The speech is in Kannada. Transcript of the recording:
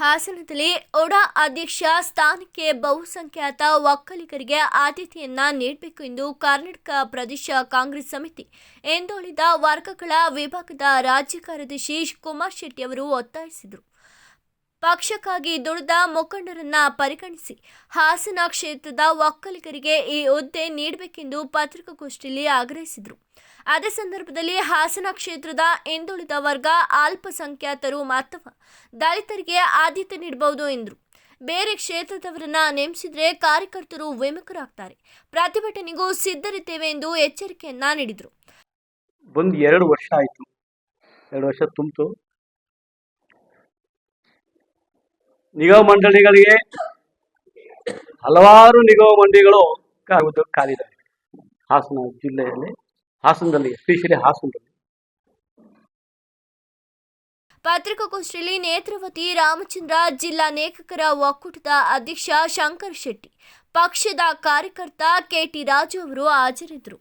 ಹಾಸನದಲ್ಲಿ ಒಡಾ ಅಧ್ಯಕ್ಷ ಸ್ಥಾನಕ್ಕೆ ಬಹುಸಂಖ್ಯಾತ ಒಕ್ಕಲಿಗರಿಗೆ ಆದ್ಯತೆಯನ್ನ ನೀಡಬೇಕು ಎಂದು ಕರ್ನಾಟಕ ಪ್ರದೇಶ ಕಾಂಗ್ರೆಸ್ ಸಮಿತಿ ಎಂದೋಳಿದ ವರ್ಗಗಳ ವಿಭಾಗದ ರಾಜ್ಯ ಕಾರ್ಯದರ್ಶಿ ಕುಮಾರ್ ಶೆಟ್ಟಿ ಅವರು ಒತ್ತಾಯಿಸಿದರು. ಪಕ್ಷಕ್ಕಾಗಿ ದುಡಿದ ಮುಖಂಡರನ್ನ ಪರಿಗಣಿಸಿ ಹಾಸನ ಕ್ಷೇತ್ರದ ಒಕ್ಕಲಿಗರಿಗೆ ಈ ಹುದ್ದೆ ನೀಡಬೇಕೆಂದು ಪತ್ರಿಕಾಗೋಷ್ಠಿಯಲ್ಲಿ ಆಗ್ರಹಿಸಿದರು. ಅದೇ ಸಂದರ್ಭದಲ್ಲಿ ಹಾಸನ ಕ್ಷೇತ್ರದ ಹಿಂದುಳಿದ ವರ್ಗ ಅಲ್ಪಸಂಖ್ಯಾತರು ಅಥವಾ ದಲಿತರಿಗೆ ಆದ್ಯತೆ ನೀಡಬಹುದು ಎಂದರು. ಬೇರೆ ಕ್ಷೇತ್ರದವರನ್ನ ನೇಮಿಸಿದ್ರೆ ಕಾರ್ಯಕರ್ತರು ವಿಮುಖರಾಗ್ತಾರೆ. ಪ್ರತಿಭಟನೆಗೂ ಸಿದ್ಧರಿದ್ದೇವೆ ಎಂದು ಎಚ್ಚರಿಕೆಯನ್ನ ನೀಡಿದರು. ಒಂದು ಎರಡು ವರ್ಷ ಆಯಿತು. ಎರಡು ವರ್ಷ ತುಂಬಿತು. ನಿಗಮ ಮಂಡಳಿಗಳಿಗೆ ಹಲವಾರು ನಿಗಮ ಮಂಡಳಿಗಳು ಕಾಲಿದ್ದಾವೆ. ಹಾಸನ ಜಿಲ್ಲೆಯಲ್ಲಿ, ಹಾಸನದಲ್ಲಿ ಎಸ್ಪೆಷಲಿ ಹಾಸನದಲ್ಲಿ. ಪತ್ರಿಕಾಗೋಷ್ಠಿಯಲ್ಲಿ ನೇತ್ರವತಿ ರಾಮಚಂದ್ರ ಜಿಲ್ಲಾ ಲೇಖಕರ ಒಕ್ಕೂಟದ ಅಧ್ಯಕ್ಷ ಶಂಕರ್ ಶೆಟ್ಟಿ, ಪಕ್ಷದ ಕಾರ್ಯಕರ್ತ ಕೆಟಿ ರಾಜು ಅವರು ಹಾಜರಿದ್ದರು.